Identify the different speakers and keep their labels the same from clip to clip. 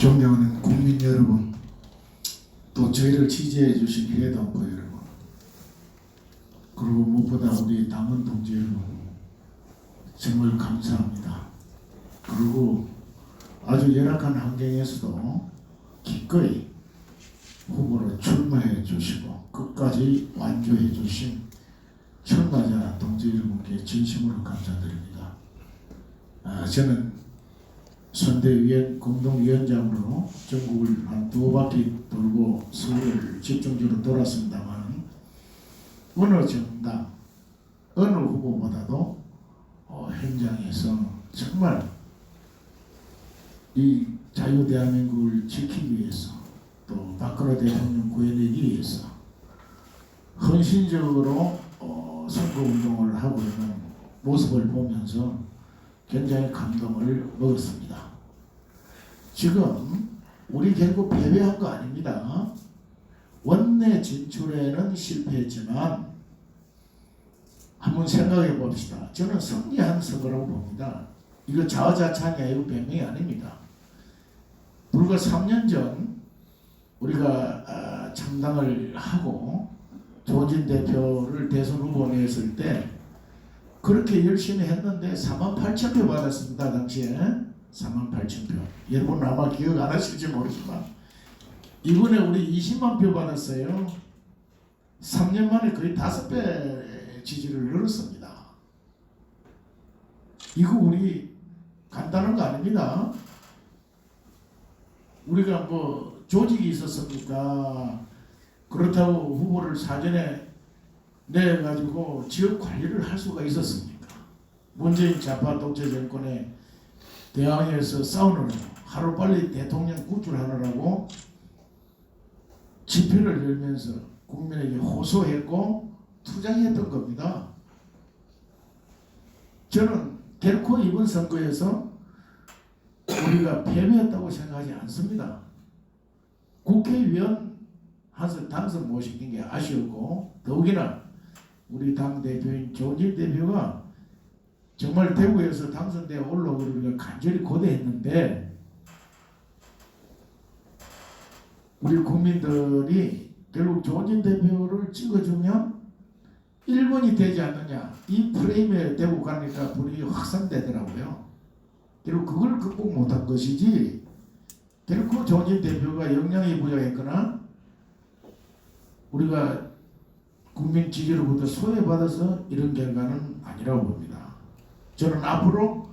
Speaker 1: 존경하는 국민 여러분, 또 저희를 지지해 주신 회동부 여러분, 그리고 무엇보다 우리 당원 동지 여러분, 정말 감사합니다. 그리고 아주 열악한 환경에서도 기꺼이 후보로 출마해 주시고 끝까지 완주해 주신 출마자 동지 여러분께 진심으로 감사드립니다. 아, 저는 선대위원 공동위원장으로 전국을 한 두 바퀴 돌고 서울을 집중적으로 돌았습니다만 어느 정당 어느 후보보다도 어, 현장에서 정말 이 자유 대한민국을 지키기 위해서 또 박근혜 대통령 구해내기 위해서 헌신적으로 어, 선거 운동을 하고 있는 모습을 보면서 굉장히 감동을 먹었습니다. 지금 우리 결국 패배한 거 아닙니다. 원내 진출에는 실패했지만 한번 생각해 봅시다. 저는 승리한 선거라고 봅니다. 이거 자화자찬이 아니고 변명이 아닙니다. 불과 3년 전 우리가 아, 창당을 하고 조진 대표를 대선 후보 냈을 때 그렇게 열심히 했는데 4만 8천 표 받았습니다. 당시에 4만 8천 표. 여러분 아마 기억 안 하실지 모르지만 이번에 우리 20만 표 받았어요. 3년 만에 거의 5배 지지를 늘었습니다. 이거 우리 간단한 거 아닙니다. 우리가 뭐 조직이 있었습니까? 그렇다고 후보를 사전에 내 가지고 지역 관리를 할 수가 있었습니까? 문재인 좌파 독재 정권의 대항에서 싸우느라고 하루 빨리 대통령 구출하느라고 집회를 열면서 국민에게 호소했고 투쟁했던 겁니다. 저는 결코 이번 선거에서 우리가 패배했다고 생각하지 않습니다. 국회의원 한선 당선 못 시킨 게 아쉬웠고 더욱이나 우리 당 대표인 조진 대표가 정말 대구에서 당선돼 올라오고 우리가 간절히 고대했는데 우리 국민들이 결국 조진 대표를 찍어주면 1번이 되지 않느냐 이 프레임에 대고 가니까 분위기 확산되더라고요. 결국 그걸 극복 못한 것이지 결코 조진 대표가 역량이 부족했거나 우리가 국민 지지로부터 소외받아서 이런 결과는 아니라고 봅니다. 저는 앞으로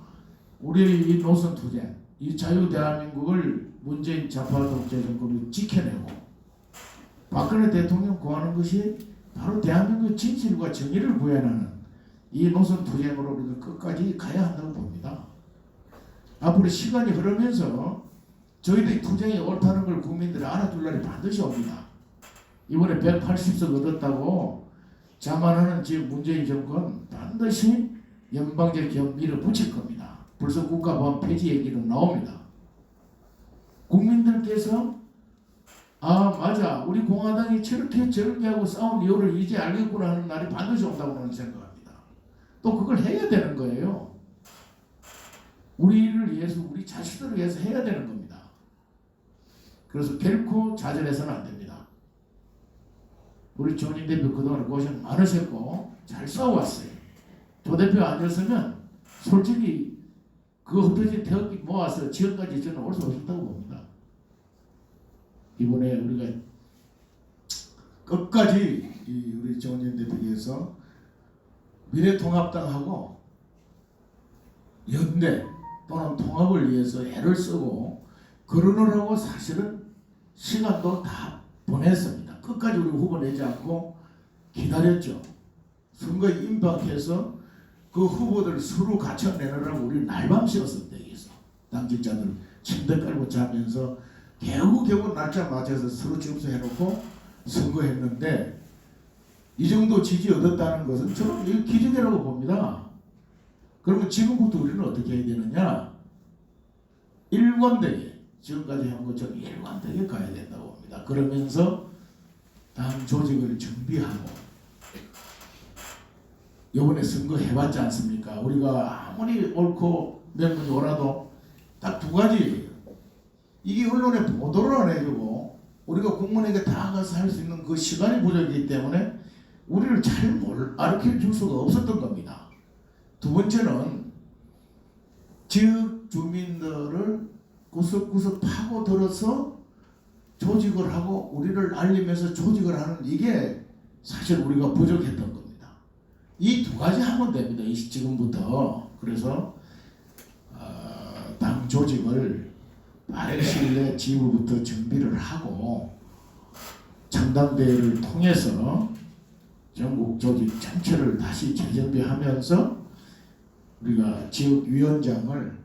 Speaker 1: 우리 이 노선 투쟁, 이 자유 대한민국을 문재인 좌파 독재 정권이 지켜내고 박근혜 대통령 구하는 것이 바로 대한민국의 진실과 정의를 구현하는 이 노선 투쟁으로 우리가 끝까지 가야 한다고 봅니다. 앞으로 시간이 흐르면서 저희들이 투쟁이 옳다는 걸 국민들이 알아둘 날이 반드시 옵니다. 이번에 180석 얻었다고 자만하는 지금 문재인 정권 반드시 연방제 기업 밀어붙일 겁니다. 벌써 국가보안 폐지 얘기는 나옵니다. 국민들께서 아 맞아 우리 공화당이 저렇게 저렇게 하고 싸운 이유를 이제 알겠구나 하는 날이 반드시 온다고 저는 생각합니다. 또 그걸 해야 되는 거예요. 우리를 위해서 우리 자식들을 위해서 해야 되는 겁니다. 그래서 결코 좌절해서는 안 됩니다. 우리 조님 대표 그동안 고생 많으셨고 잘 싸워왔어요. 조 대표 아니었으면 솔직히 그 흩어진 태극기 모아서 지금까지 저는 올 수 없었다고 봅니다. 이번에 우리가 끝까지 이 우리 정원 대표께서 미래통합당하고 연대 또는 통합을 위해서 애를 쓰고 그러느라고 사실은 시간도 다 보냈습니다. 끝까지 우리 후보 내지 않고 기다렸죠. 선거 임박해서 그 후보들 서로 갖춰 내느라고 우리 날밤 새웠습니다. 여기서 당직자들 침대 깔고 자면서 겨우 겨우 날짜 맞춰서 서로 점수해놓고 선거했는데 이 정도 지지 얻었다는 것은 저는 이 기적이라고 봅니다. 그러면 지금부터 우리는 어떻게 해야 되느냐? 일관되게 지금까지 한 것처럼 일관되게 가야 된다고 봅니다. 그러면서 당 조직을 준비하고 요번에 선거 해봤지 않습니까? 우리가 아무리 옳고 명분이 오라도 딱 두 가지예요. 이게 언론에 보도를 안 해주고 우리가 국민에게 다가가서 할 수 있는 그 시간이 부족이기 때문에 우리를 잘 몰, 알려 줄 수가 없었던 겁니다. 두 번째는 지역 주민들을 구석구석 파고들어서 조직을 하고 우리를 알리면서 조직을 하는 이게 사실 우리가 부족했던 겁니다. 이 두 가지 하면 됩니다. 지금부터 그래서 어, 당 조직을 빠른 시일 내에 지금부터 준비를 하고 전당대회를 통해서 전국 조직 전체를 다시 재정비하면서 우리가 지역위원장을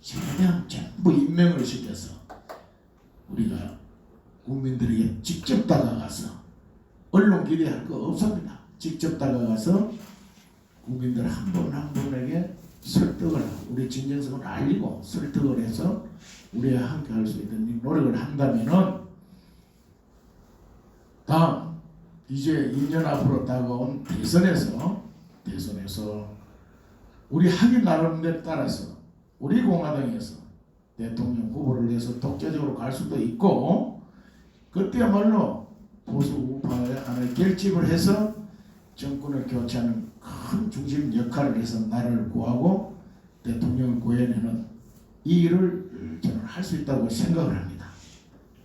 Speaker 1: 최대한 전부 임명을 시켜서 우리가 국민들에게 직접 다가가서 언론 기대할 거 없습니다. 직접 다가가서 국민들 한 분한 분에게 설득을 하고 우리 진정성을 알리고 설득을 해서 우리와 함께 할 수 있는 이 노력을 한다면은 다음 이제 2년 앞으로 다가온 대선에서 대선에서 우리 하기 나름대로 따라서 우리 공화당에서 대통령 후보를 해서 독자적으로 갈 수도 있고 그때야말로 보수 우파 안에 결집을 해서 정권을 교체하는 큰 중심 역할을 해서 나라를 구하고 대통령을 구해내는 이 일을 저는 할 수 있다고 생각을 합니다.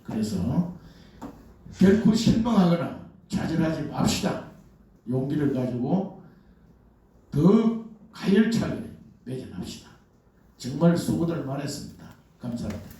Speaker 1: 그래서 결코 실망하거나 좌절하지 맙시다. 용기를 가지고 더 가열차게 매진합시다. 정말 수고들 많았습니다. 감사합니다.